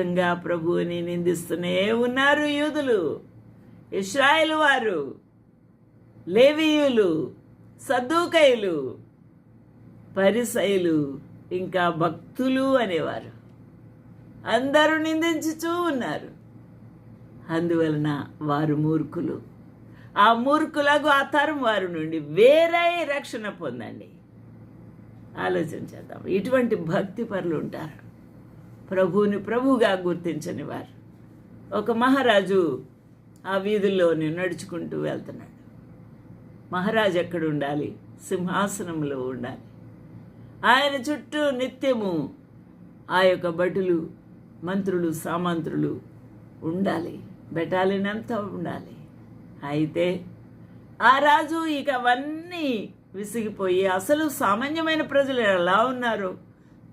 విధంగా ప్రభువుని నిందిస్తూనే ఉన్నారు యూదులు. ఇస్రాయేల్ వారు లేవీయులు సద్దుకైలు పరిసైలు ఇంకా భక్తులు అనేవారు. అందరూ నిందించుచూ ఉన్నారు. అందువలన వారు మూర్ఖులు. ఆ మూర్ఖులకు ఆ తరం వారి నుండి వేరే రక్షణ పొందండి. ఆలోచన చేద్దాం. ఇటువంటి భక్తి పరులు ఉంటారు. ప్రభువుని ప్రభువుగా గుర్తించని వారు. ఒక మహారాజు ఆ వీధుల్లోని నడుచుకుంటూ వెళ్తున్నాడు. మహారాజు ఎక్కడ ఉండాలి? సింహాసనంలో ఉండాలి. ఆయన చుట్టూ నిత్యము ఆ యొక్క భటులు మంత్రులు సామంత్రులు ఉండాలి. బెటాలినంత ఉండాలి. అయితే ఆ రాజు ఇక అవన్నీ విసిగిపోయి అసలు సామాన్యమైన ప్రజలు ఎలా ఉన్నారు?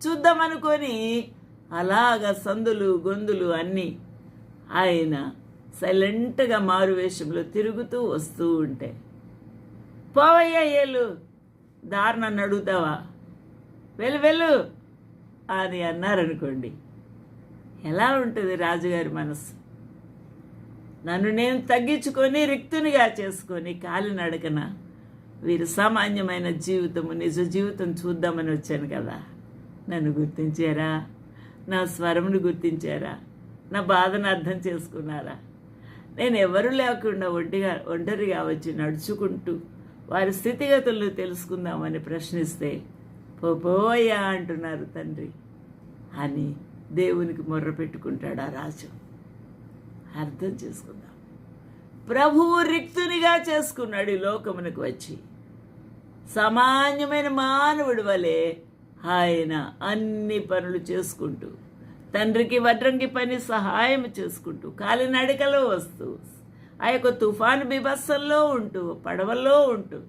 చూద్దామనుకొని అలాగ సందులు గొంతులు అన్నీ ఆయన సైలెంట్గా మారు వేషంలో తిరుగుతూ వస్తూ ఉంటే పోవయ్యా ఏలు దారుణ నడుగుతావా అడుగుతావా? వెళ్ళు వెళ్ళు అని అన్నారనుకోండి. ఎలా ఉంటుంది రాజుగారి మనసు? నన్ను నేను తగ్గించుకొని రిక్తునిగా చేసుకొని కాలినడకన వీరు సామాన్యమైన జీవితము నిజ జీవితం చూద్దామని వచ్చాను కదా? నన్ను గుర్తించారా? నా స్వరమును గుర్తించారా? నా బాధను అర్థం చేసుకున్నారా? నేను ఎవరు లేకుండా ఒంటిగా ఒంటరిగా వచ్చి నడుచుకుంటూ వారి స్థితిగతులను తెలుసుకుందామని ప్రశ్నిస్తే పోపోయ్యా అంటున్నారు తండ్రి. అని దేవునికి మొర్ర పెట్టుకుంటాడు ఆ రాజు. అర్థం చేసుకుందాం. ప్రభువు రిక్తునిగా చేసుకున్నాడు ఈ లోకమునకు వచ్చి. సామాన్యమైన మానవుడి వలె ఆయన అన్ని పనులు చేసుకుంటూ తండ్రికి వడ్రంగి పని సహాయం చేసుకుంటూ కాలినడకలో వస్తూ ఆ యొక్క తుఫాను బిభత్సంలో ఉంటూ పడవల్లో ఉంటూ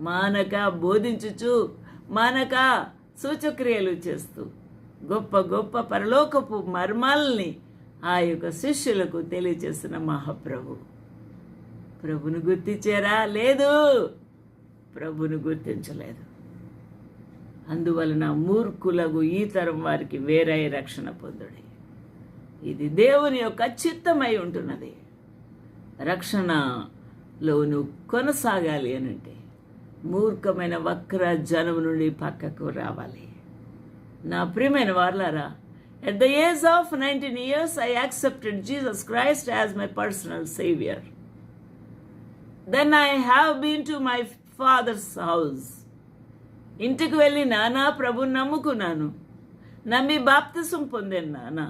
మానక బోధించుచు మానక సూచక్రియలు చేస్తూ గొప్ప గొప్ప పరలోకపు మర్మాల్ని ఆ యొక్క శిష్యులకు తెలియచేసిన మహాప్రభు. ప్రభును గుర్తించారా? లేదు. ప్రభును గుర్తించలేదు. అందువలన మూర్ఖులకు ఈ తరం వారికి వేరే రక్షణ పొందుడి. ఇది దేవుని యొక్క చిత్తమై ఉంటున్నది. రక్షణలో నువ్వు కొనసాగాలి అనంటే మూర్ఖమైన వక్ర జనం నుండి పక్కకు రావాలి. నా ప్రియమైన వార్లారా at the age of nineteen years I accepted Jesus Christ as my personal saviour then I have been to my father's house ఇంటికి వెళ్ళి నానా ప్రభు నమ్ముకున్నాను. నమ్మి బాప్తిసం పొందాను నానా.